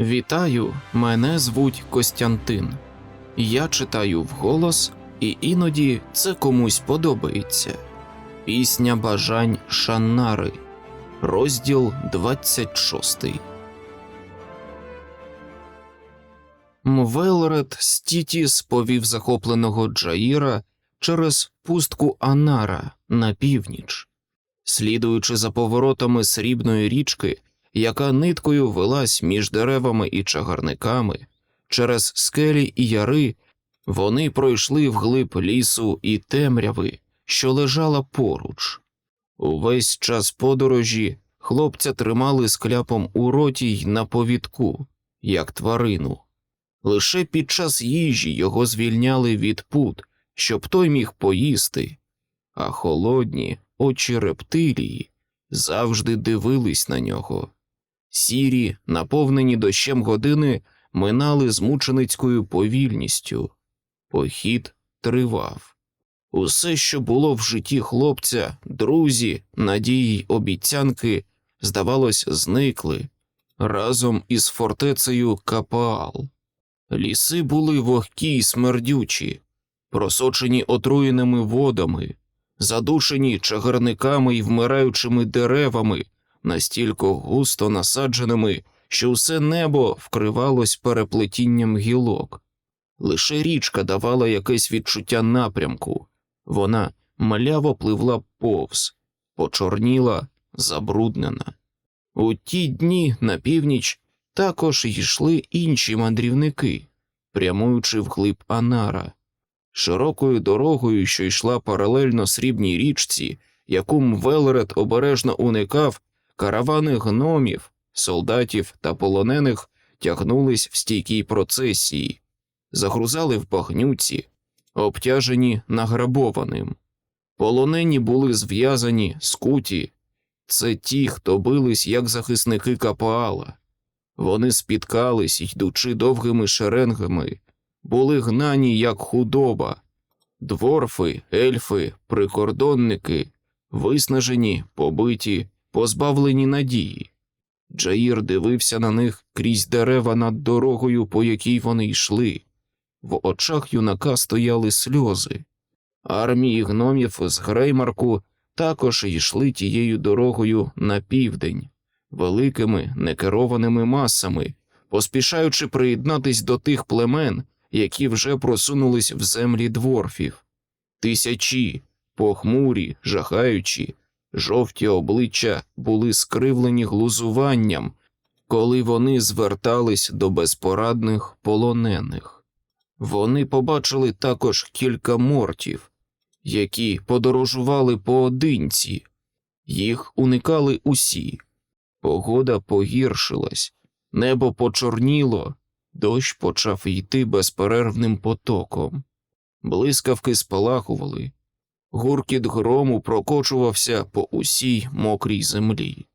Вітаю, мене звуть Костянтин. Я читаю вголос, і іноді це комусь подобається. Пісня бажань Шаннари, розділ 26. Мвелред Стітіс повів захопленого Джаїра через пустку Анара на північ. Слідуючи за поворотами срібної річки, яка ниткою велась між деревами і чагарниками, через скелі і яри, вони пройшли вглиб лісу і темряви, що лежала поруч. Увесь час подорожі хлопця тримали з кляпом у роті й на повідку, як тварину. Лише під час їжі його звільняли від пут, щоб той міг поїсти, а холодні очі рептилії завжди дивились на нього. Сірі, наповнені дощем години, минали з мученицькою повільністю. Похід тривав. Усе, що було в житті хлопця, друзі, надії й обіцянки, здавалось, зникли разом із фортецею Капаал. Ліси були вогкі й смердючі, просочені отруєними водами, задушені чагарниками й вмираючими деревами, настільки густо насадженими, що все небо вкривалось переплетінням гілок. Лише річка давала якесь відчуття напрямку, вона маляво пливла повз, почорніла, забруднена. У ті дні на північ також йшли інші мандрівники, прямуючи вглиб Анара. Широкою дорогою, що йшла паралельно срібній річці, яку Мвелред обережно уникав, каравани гномів, солдатів та полонених тягнулись в стійкій процесії, загрузали в багнюці, обтяжені награбованим. Полонені були зв'язані, скуті. Це ті, хто бились як захисники Капаала. Вони спіткались, йдучи довгими шеренгами, були гнані як худоба, дворфи, ельфи, прикордонники, виснажені, побиті, позбавлені надії. Джаїр дивився на них крізь дерева над дорогою, по якій вони йшли. В очах юнака стояли сльози. Армії гномів з Греймарку також йшли тією дорогою на південь, великими некерованими масами, поспішаючи приєднатись до тих племен, які вже просунулись в землі дворфів. Тисячі, похмурі, жахаючі, жовті обличчя були скривлені глузуванням, коли вони звертались до безпорадних полонених. Вони побачили також кілька мортів, які подорожували поодинці, їх уникали усі. Погода погіршилась, небо почорніло, дощ почав йти безперервним потоком. Блискавки спалахували, гуркіт грому прокочувався по усій мокрій землі.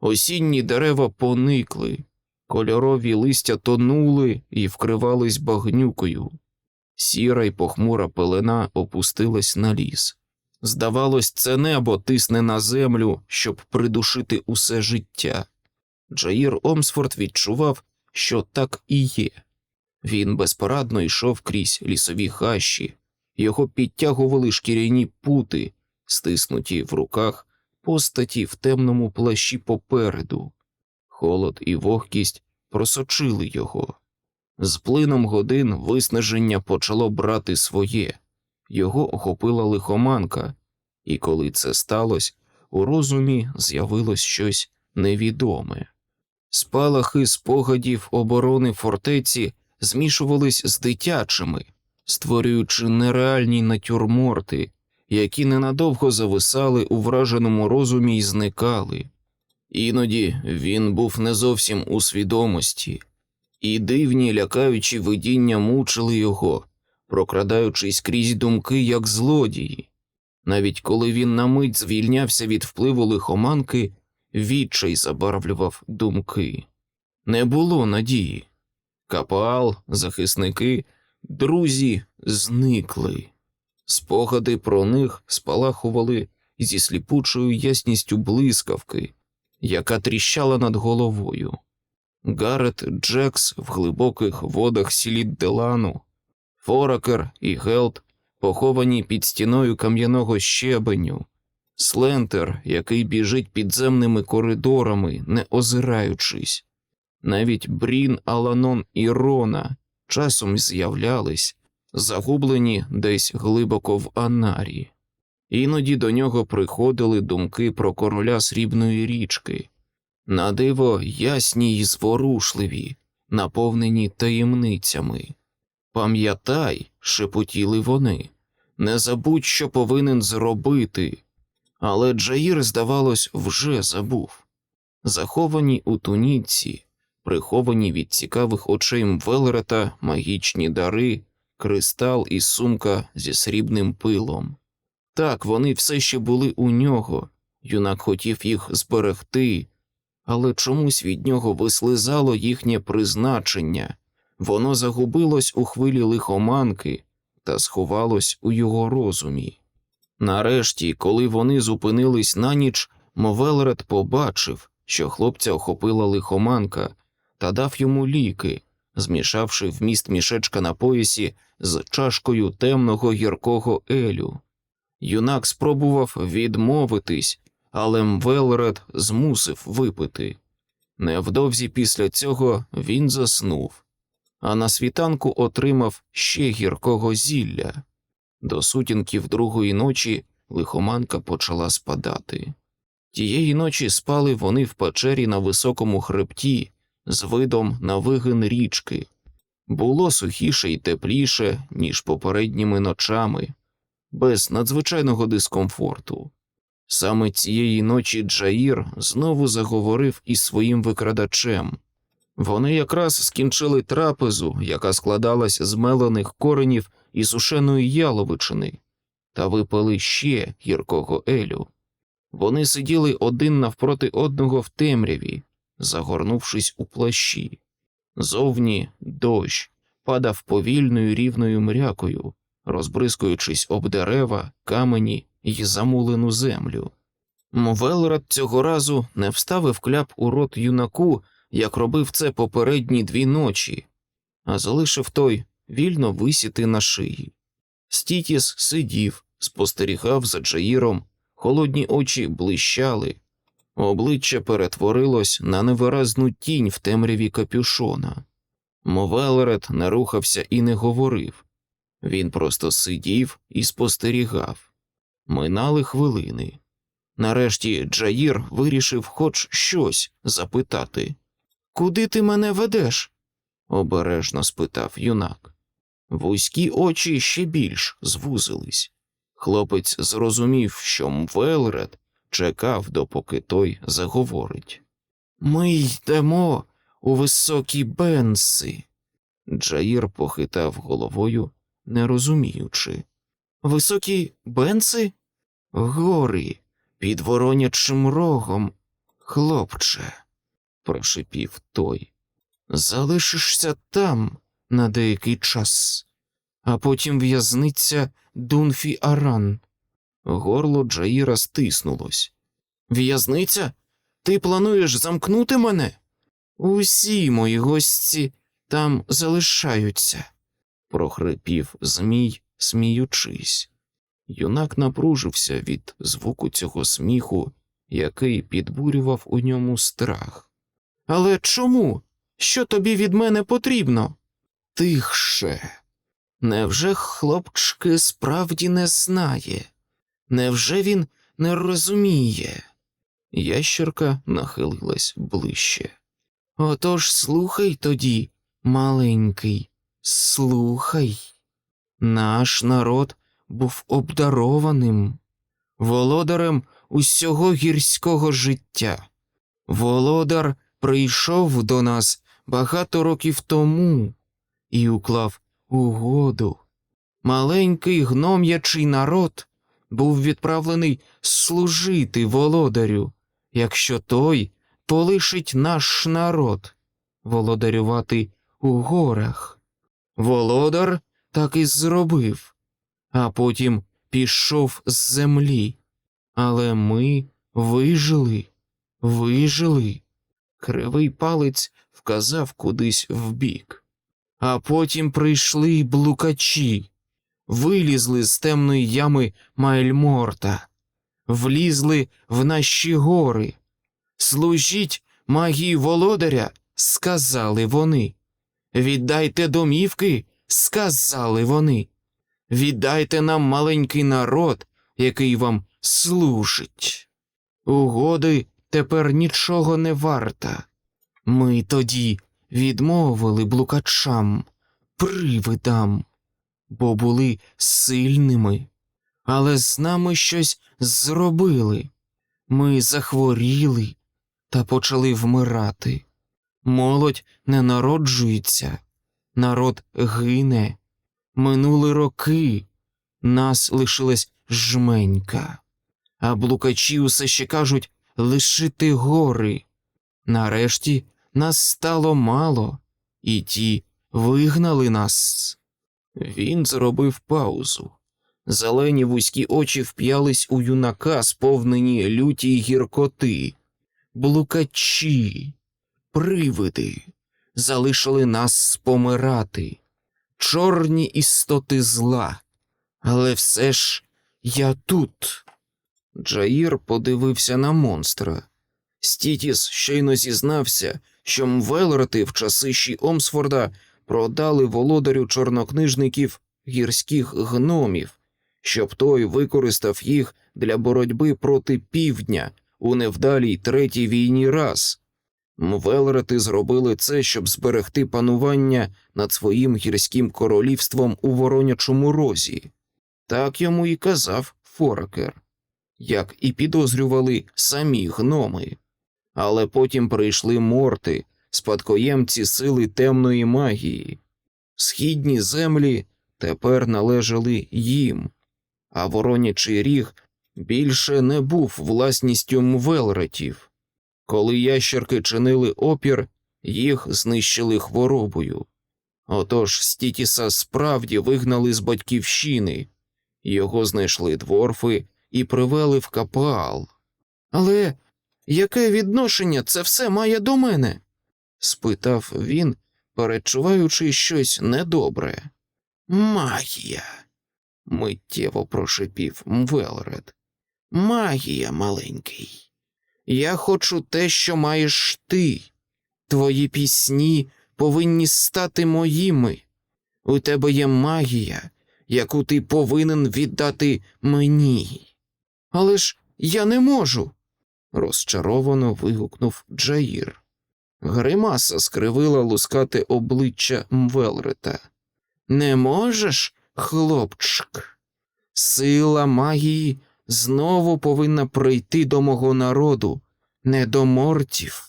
Осінні дерева поникли, кольорові листя тонули і вкривались багнюкою. Сіра й похмура пелена опустилась на ліс. Здавалось, це небо тисне на землю, щоб придушити усе життя. Джаїр Омсфорд відчував, що так і є. Він безпорадно йшов крізь лісові хащі, його підтягували шкіряні пути, стиснуті в руках постаті в темному плащі попереду. Холод і вогкість просочили його. З плином годин виснаження почало брати своє, його охопила лихоманка, і коли це сталося, у розумі з'явилось щось невідоме. Спалахи спогадів оборони фортеці змішувались з дитячими, створюючи нереальні натюрморти, які ненадовго зависали у враженому розумі й зникали. Іноді він був не зовсім у свідомості, і дивні лякаючі видіння мучили його, прокрадаючись крізь думки, як злодії. Навіть коли він на мить звільнявся від впливу лихоманки, відчай забарвлював думки. Не було надії. Капаал, захисники, друзі зникли. Спогади про них спалахували зі сліпучою ясністю блискавки, яка тріщала над головою. Гарет Джекс в глибоких водах Сілідделану, Форакер і Гелт поховані під стіною кам'яного щебеню, Слентер, який біжить підземними коридорами, не озираючись. Навіть Брін, Аланон і Рона часом з'являлись, загублені десь глибоко в Анарі. Іноді до нього приходили думки про короля срібної річки, на диво ясні й зворушливі, наповнені таємницями. Пам'ятай, шепотіли вони, не забудь, що повинен зробити. Але Джаїр, здавалось, вже забув. Заховані у туніці, приховані від цікавих очей Мвелерета магічні дари, кристал і сумка зі срібним пилом. Так, вони все ще були у нього, юнак хотів їх зберегти, але чомусь від нього вислизало їхнє призначення, воно загубилось у хвилі лихоманки та сховалось у його розумі. Нарешті, коли вони зупинились на ніч, Мовелред побачив, що хлопця охопила лихоманка, та дав йому ліки, змішавши вміст мішечка на поясі з чашкою темного гіркого елю. Юнак спробував відмовитись, але Мвелред змусив випити. Невдовзі після цього він заснув, а на світанку отримав ще гіркого зілля. До сутінків другої ночі лихоманка почала спадати. Тієї ночі спали вони в печері на високому хребті з видом на вигин річки. Було сухіше і тепліше, ніж попередніми ночами, без надзвичайного дискомфорту. Саме цієї ночі Джаїр знову заговорив із своїм викрадачем. Вони якраз скінчили трапезу, яка складалась з мелених коренів і сушеної яловичини, та випили ще гіркого елю. Вони сиділи один навпроти одного в темряві, загорнувшись у плащі. Зовні дощ падав повільною рівною мрякою, розбризкуючись об дерева, камені й замулену землю. Мовелрад цього разу не вставив кляп у рот юнаку, як робив це попередні дві ночі, а залишив той вільно висіти на шиї. Стітіс сидів, спостерігав за Джаїром, холодні очі блищали, обличчя перетворилось на невиразну тінь в темряві капюшона. Мовелерет не рухався і не говорив. Він просто сидів і спостерігав. Минали хвилини. Нарешті Джаїр вирішив хоч щось запитати. Куди ти мене ведеш? обережно спитав юнак. Вузькі очі ще більш звузились. Хлопець зрозумів, що Мвелред чекав, допоки той заговорить. Ми йдемо у високі бенси. Джаїр похитав головою, не розуміючи. Високі бенси? Гори під воронячим рогом, хлопче, прошипів той. Залишишся там на деякий час, а потім в'язниця Дунфі Аран. Горло Джаїра стиснулось. В'язниця? Ти плануєш замкнути мене? Усі мої гості там залишаються, прохрипів Змій, сміючись. Юнак напружився від звуку цього сміху, який підбурював у ньому страх. Але чому? Що тобі від мене потрібно? Тихше. Невже хлопчики справді не знає? Невже він не розуміє? Ящерка нахилилась ближче. Отож слухай тоді, маленький, слухай. Наш народ був обдарованим, володарем усього гірського життя. Володар прийшов до нас багато років тому і уклав угоду. Маленький гном'ячий народ був відправлений служити володарю, якщо той полишить наш народ, володарювати у горах. Володар так і зробив, а потім пішов з землі. Але ми вижили, вижили. Кривий палець вказав кудись вбік. А потім прийшли блукачі, вилізли з темної ями Майльморта, влізли в наші гори. Служіть магії володаря, сказали вони. Віддайте домівки, сказали вони. Віддайте нам маленький народ, який вам служить. Угоди тепер нічого не варта. Ми тоді відмовили блукачам, привидам, бо були сильними, але з нами щось зробили. Ми захворіли та почали вмирати. Молодь не народжується, народ гине. Минули роки, нас лишилась жменька, а блукачі усе ще кажуть лишити гори. Нарешті нас стало мало, і ті вигнали нас. Він зробив паузу. Зелені вузькі очі вп'ялись у юнака, сповнені люті й гіркоти. Блукачі, привиди, залишили нас помирати, чорні істоти зла. Але все ж я тут. Джаїр подивився на монстра. Стітіс щойно зізнався, що мвелроти в часи Ші Омсфорда продали володарю чорнокнижників гірських гномів, щоб той використав їх для боротьби проти півдня у невдалій третій війні раз. Мвелрети зробили це, щоб зберегти панування над своїм гірським королівством у Воронячому розі. Так йому і казав Форакер, як і підозрювали самі гноми. Але потім прийшли морти, спадкоємці сили темної магії. Східні землі тепер належали їм, а воронячий ріг більше не був власністю мвелретів. Коли ящерки чинили опір, їх знищили хворобою. Отож Стітіса справді вигнали з батьківщини, його знайшли дворфи і привели в капаал. Але яке відношення це все має до мене? спитав він, перечуваючи щось недобре. Магія. Миттєво прошипів Мвелред. Магія, маленький. Я хочу те, що маєш ти. Твої пісні повинні стати моїми. У тебе є магія, яку ти повинен віддати мені. Але ж я не можу. розчаровано вигукнув Джаїр. Гримаса скривила лускате обличчя Мвелрета. Не можеш, хлопчик? Сила магії знову повинна прийти до мого народу, не до мортів.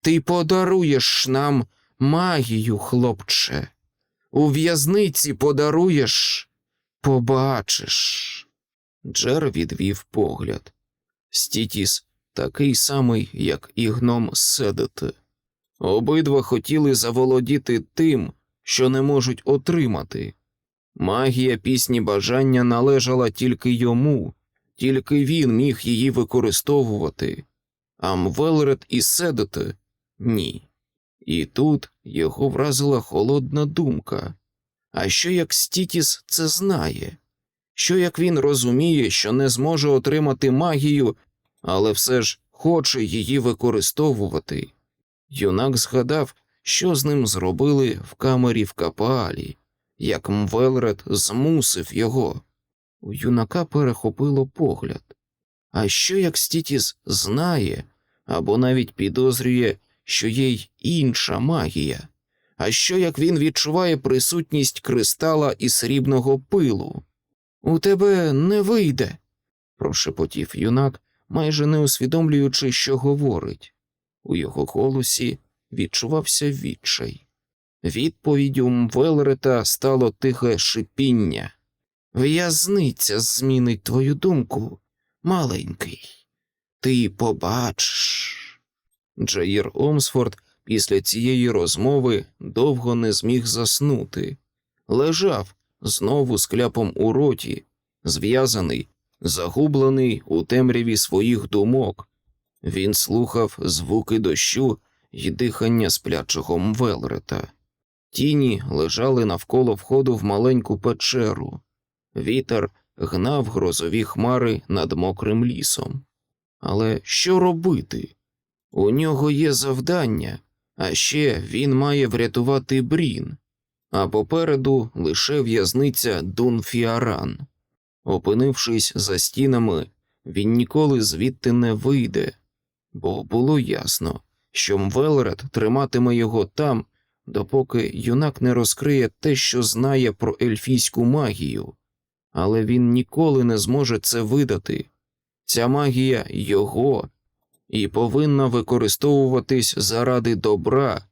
Ти подаруєш нам магію, хлопче. У в'язниці подаруєш, побачиш. Джер відвів погляд. Стітіс такий самий, як і гном Седет. Обидва хотіли заволодіти тим, що не можуть отримати. Магія пісні бажання належала тільки йому, тільки він міг її використовувати, а Мвелред і Седет ні. І тут його вразила холодна думка. А що як Стітіс це знає? Що як він розуміє, що не зможе отримати магію, але все ж хоче її використовувати? Юнак згадав, що з ним зробили в камері в Капаалі, як Мвелред змусив його. У юнака перехопило погляд. А що як Стітіс знає або навіть підозрює, що є й інша магія? А що як він відчуває присутність кристала і срібного пилу? У тебе не вийде, прошепотів юнак, майже не усвідомлюючи, що говорить. У його голосі відчувався відчай. Відповіддю Мвелрета стало тихе шипіння. В'язниця змінить твою думку, маленький. Ти побачиш. Джаїр Омсфорд після цієї розмови довго не зміг заснути. Лежав знову з кляпом у роті, зв'язаний, загублений у темряві своїх думок. Він слухав звуки дощу й дихання сплячого Мвелрета. Тіні лежали навколо входу в маленьку печеру. Вітер гнав грозові хмари над мокрим лісом. Але що робити? У нього є завдання, а ще він має врятувати Брін, а попереду лише в'язниця Дунфіаран. Опинившись за стінами, він ніколи звідти не вийде, бо було ясно, що Мвелред триматиме його там, допоки юнак не розкриє те, що знає про ельфійську магію, але він ніколи не зможе це видати. Ця магія його і повинна використовуватись заради добра,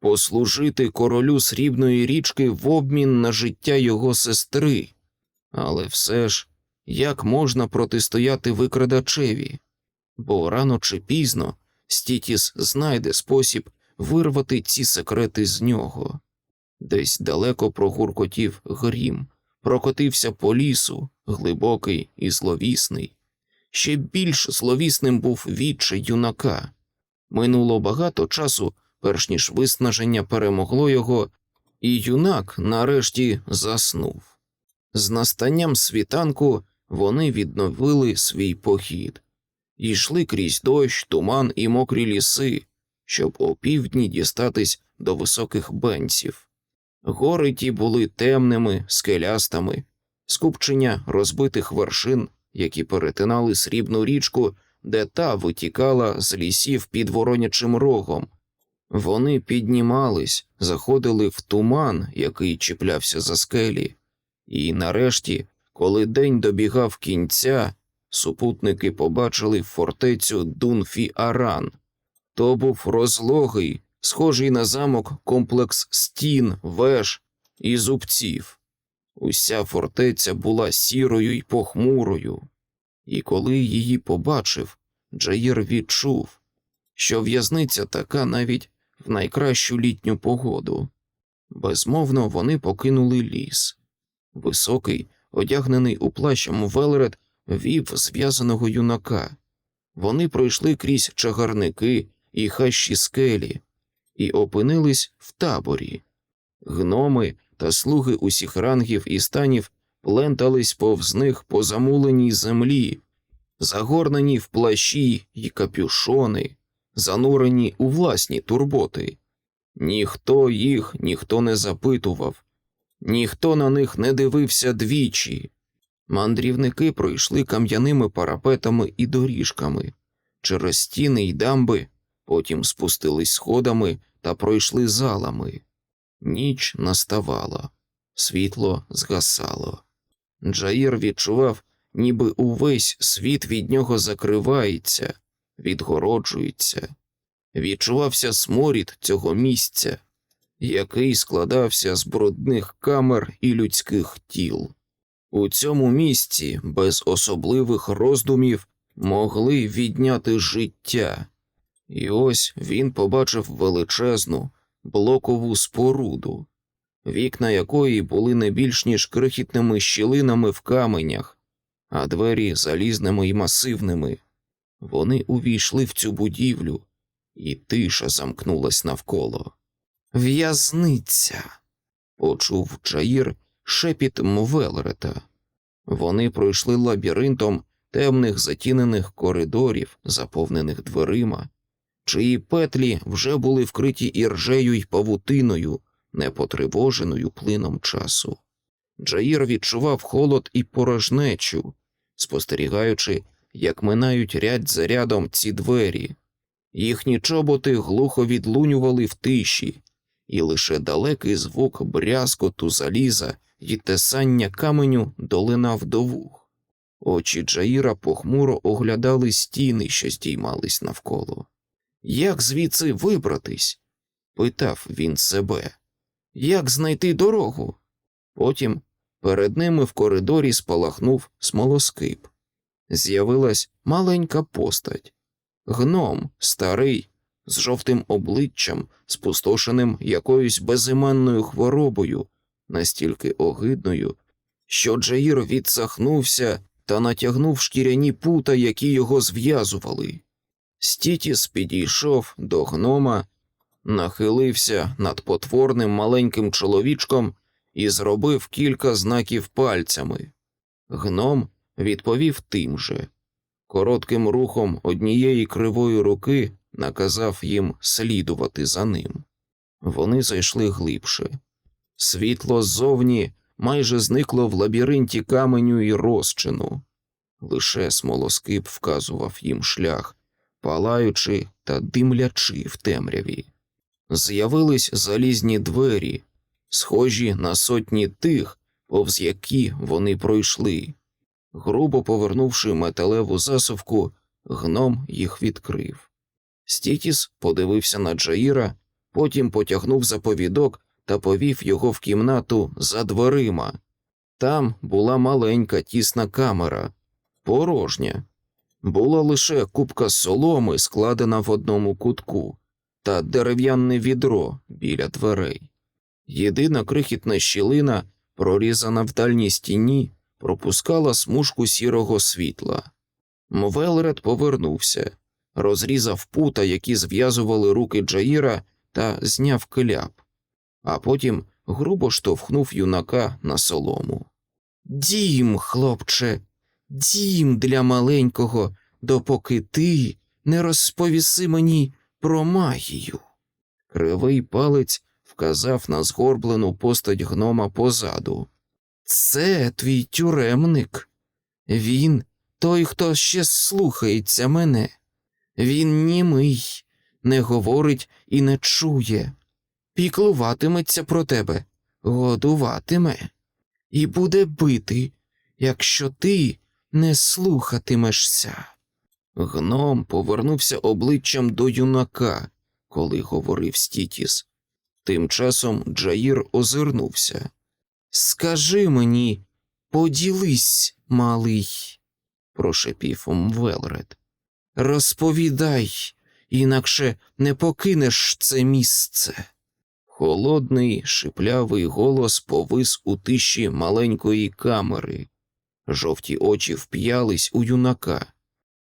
послужити королю срібної річки в обмін на життя його сестри. Але все ж, як можна протистояти викрадачеві? Бо рано чи пізно Стітіс знайде спосіб вирвати ці секрети з нього. Десь далеко прогуркотів грім, прокотився по лісу, глибокий і зловісний. Ще більш зловісним був відчай юнака. Минуло багато часу, перш ніж виснаження перемогло його, і юнак нарешті заснув. З настанням світанку вони відновили свій похід йшли крізь дощ, туман і мокрі ліси, щоб опівдні дістатись до високих бенців. Гори ті були темними, скелястими, скупчення розбитих вершин, які перетинали срібну річку, де та витікала з лісів під воронячим рогом. Вони піднімались, заходили в туман, який чіплявся за скелі, і нарешті, коли день добігав кінця, супутники побачили фортецю Дунфі-Аран. То був розлогий, схожий на замок комплекс стін, веж і зубців. Уся фортеця була сірою й похмурою, і коли її побачив, Джаїр відчув, що в'язниця така навіть в найкращу літню погоду. Безмовно, вони покинули ліс. Високий, одягнений у плащ Велерет, вів зв'язаного юнака. Вони пройшли крізь чагарники і хащі скелі і опинились в таборі. Гноми та слуги усіх рангів і станів плентались повз них по замуленій землі, загорнені в плащі й капюшони, занурені у власні турботи. Ніхто їх ніхто не запитував, ніхто на них не дивився двічі. Мандрівники пройшли кам'яними парапетами і доріжками через стіни й дамби, потім спустились сходами та пройшли залами. Ніч наставала, світло згасало. Джаїр відчував, ніби увесь світ від нього закривається, відгороджується. Відчувався сморід цього місця, який складався з брудних камер і людських тіл. У цьому місці без особливих роздумів могли відняти життя, і ось він побачив величезну блокову споруду, вікна якої були не більш ніж крихітними щілинами в каменях, а двері залізними й масивними. Вони увійшли в цю будівлю, і тиша замкнулась навколо. В'язниця. почув Джаїр шепіт Мвелрета. Вони пройшли лабіринтом темних затінених коридорів, заповнених дверима, чиї петлі вже були вкриті іржею й павутиною, непотривоженою плином часу. Джаїр відчував холод і порожнечу, спостерігаючи, як минають ряд за рядом ці двері. Їхні чоботи глухо відлунювали в тиші, і лише далекий звук брязкоту заліза і тесання каменю долинав до вух. Очі Джаїра похмуро оглядали стіни, що здіймались навколо. Як звідси вибратись? питав він себе. Як знайти дорогу? Потім перед ними в коридорі спалахнув смолоскип. З'явилась маленька постать, гном старий, з жовтим обличчям, спустошеним якоюсь безіменною хворобою, настільки огидною, що Джаїр відсахнувся та натягнув шкіряні пута, які його зв'язували. Стітіс підійшов до гнома нахилився над потворним маленьким чоловічком і зробив кілька знаків пальцями. Гном відповів тим же. Коротким рухом однієї кривої руки наказав їм слідувати за ним. Вони зайшли глибше. Світло ззовні майже зникло в лабіринті каменю і розчину. Лише смолоскип вказував їм шлях, палаючи та димлячи в темряві. З'явились залізні двері, схожі на сотні тих, повз які вони пройшли. Грубо повернувши металеву засувку, гном їх відкрив. Стітіс подивився на Джаїра, потім потягнув за повідок та повів його в кімнату за дверима. Там була маленька тісна камера, порожня. Була лише купка соломи, складена в одному кутку, та дерев'яне відро біля дверей. Єдина крихітна щілина, прорізана в дальній стіні, пропускала смужку сірого світла. Мвелред повернувся, розрізав пута, які зв'язували руки Джаїра, та зняв кляп, а потім грубо штовхнув юнака на солому. Дім, хлопче, дім для маленького, допоки ти не розповіси мені про магію. Кривий палець вказав на згорблену постать гнома позаду. Це твій тюремник. Він той, хто ще слухається мене. Він німий, не говорить і не чує, піклуватиметься про тебе, годуватиме, і буде бити, якщо ти не слухатимешся. Гном повернувся обличчям до юнака, коли говорив Стітіс. Тим часом Джаїр озирнувся. Скажи мені, поділись, малий, прошепів Мвелред. Розповідай, інакше не покинеш це місце. Холодний, шиплявий голос повис у тиші маленької камери. Жовті очі вп'ялись у юнака.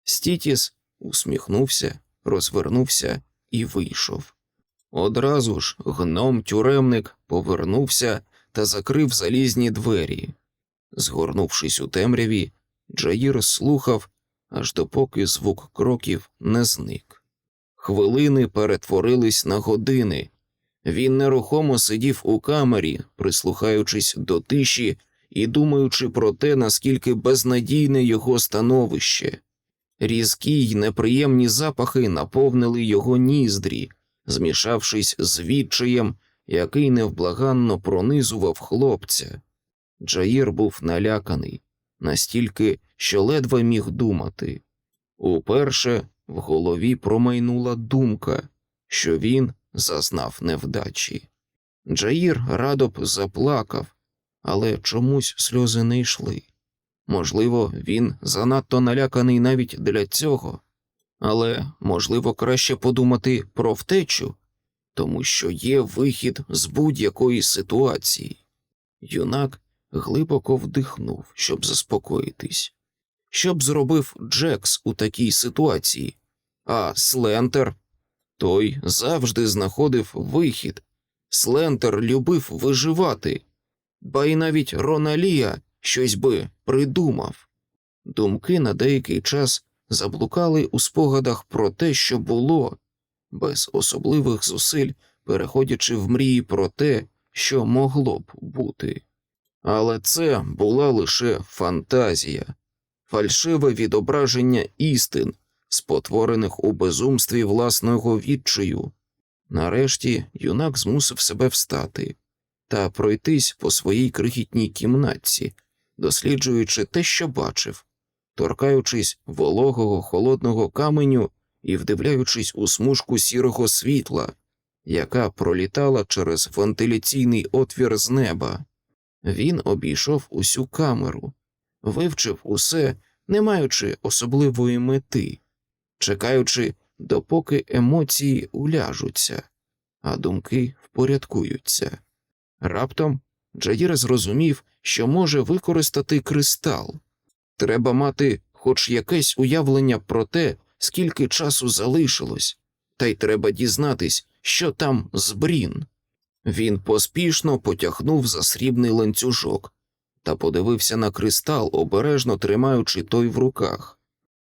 Стітіс усміхнувся, розвернувся і вийшов. Одразу ж гном тюремник повернувся та закрив залізні двері. Згорнувшись у темряві, Джаїр слухав, аж допоки звук кроків не зник. Хвилини перетворились на години. Він нерухомо сидів у камері, прислухаючись до тиші і думаючи про те, наскільки безнадійне його становище. Різкі й неприємні запахи наповнили його ніздрі, змішавшись з відчаєм, який невблаганно пронизував хлопця. Джаїр був наляканий, настільки, що ледве міг думати. Уперше в голові промайнула думка, що він зазнав невдачі. Джаїр радо заплакав, але чомусь сльози не йшли. Можливо, він занадто наляканий навіть для цього, але можливо краще подумати про втечу, тому що є вихід з будь-якої ситуації. Юнак глибоко вдихнув, щоб заспокоїтись. Що б зробив Джекс у такій ситуації? А Слентер? Той завжди знаходив вихід. Слентер любив виживати, ба й навіть Роналія щось би придумав. Думки на деякий час заблукали у спогадах про те, що було, без особливих зусиль переходячи в мрії про те, що могло б бути. Але це була лише фантазія, фальшиве відображення істин, спотворених у безумстві власного відчаю. Нарешті юнак змусив себе встати та пройтись по своїй крихітній кімнатці, досліджуючи те, що бачив, торкаючись вологого холодного каменю і вдивляючись у смужку сірого світла, яка пролітала через вентиляційний отвір з неба. Він обійшов усю камеру, вивчив усе, не маючи особливої мети, чекаючи, допоки емоції уляжуться, а думки впорядкуються. Раптом Джаїр зрозумів, що може використати кристал. Треба мати хоч якесь уявлення про те, скільки часу залишилось, та й треба дізнатись, що там з Брін. Він поспішно потягнув за срібний ланцюжок та подивився на кристал, обережно тримаючи той в руках.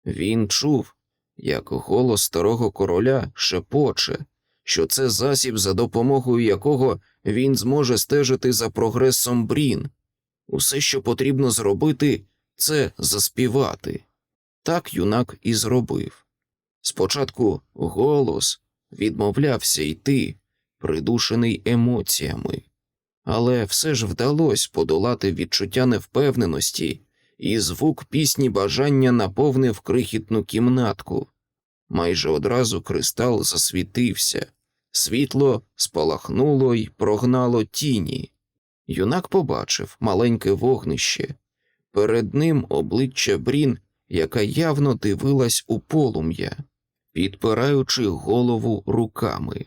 Він чув, як голос старого короля шепоче, що це засіб, за допомогою якого він зможе стежити за прогресом Брін. Усе, що потрібно зробити, це заспівати. Так юнак і зробив. Спочатку голос відмовлявся йти, придушений емоціями, але все ж вдалося подолати відчуття невпевненості, і звук пісні бажання наповнив крихітну кімнатку. Майже одразу кристал засвітився, світло спалахнуло й прогнало тіні. Юнак побачив маленьке вогнище. Перед ним обличчя Брін, яка явно дивилась у полум'я, підпираючи голову руками.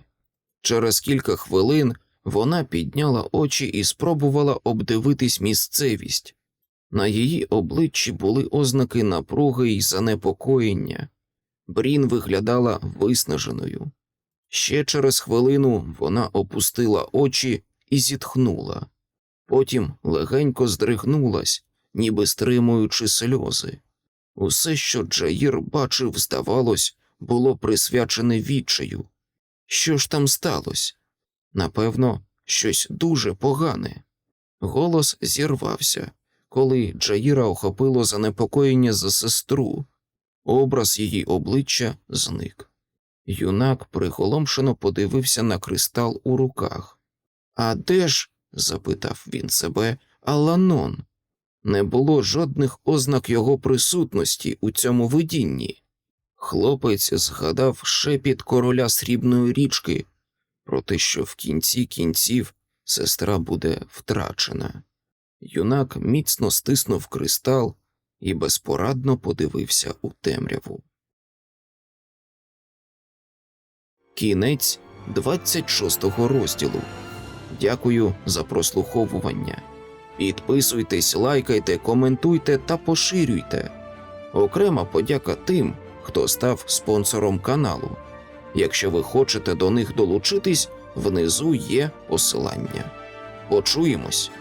Через кілька хвилин вона підняла очі і спробувала обдивитись місцевість. На її обличчі були ознаки напруги й занепокоєння. Брін виглядала виснаженою. Ще через хвилину вона опустила очі і зітхнула. Потім легенько здригнулась, ніби стримуючи сльози. Усе, що Джаїр бачив, здавалось, було присвячене відчаю. Що ж там сталося? Напевно, щось дуже погане. Голос зірвався, коли Джаїра охопило занепокоєння за сестру. Образ її обличчя зник. Юнак приголомшено подивився на кристал у руках. А де ж, запитав він себе, Аланон? Не було жодних ознак його присутності у цьому видінні. Хлопець згадав шепіт короля срібної річки про те, що в кінці кінців сестра буде втрачена. Юнак міцно стиснув кристал і безпорадно подивився у темряву. Кінець 26 розділу. Дякую за прослуховування. Підписуйтесь, лайкайте, коментуйте та поширюйте. Окрема подяка тим, хто став спонсором каналу. Якщо ви хочете до них долучитись, внизу є посилання. Почуємось!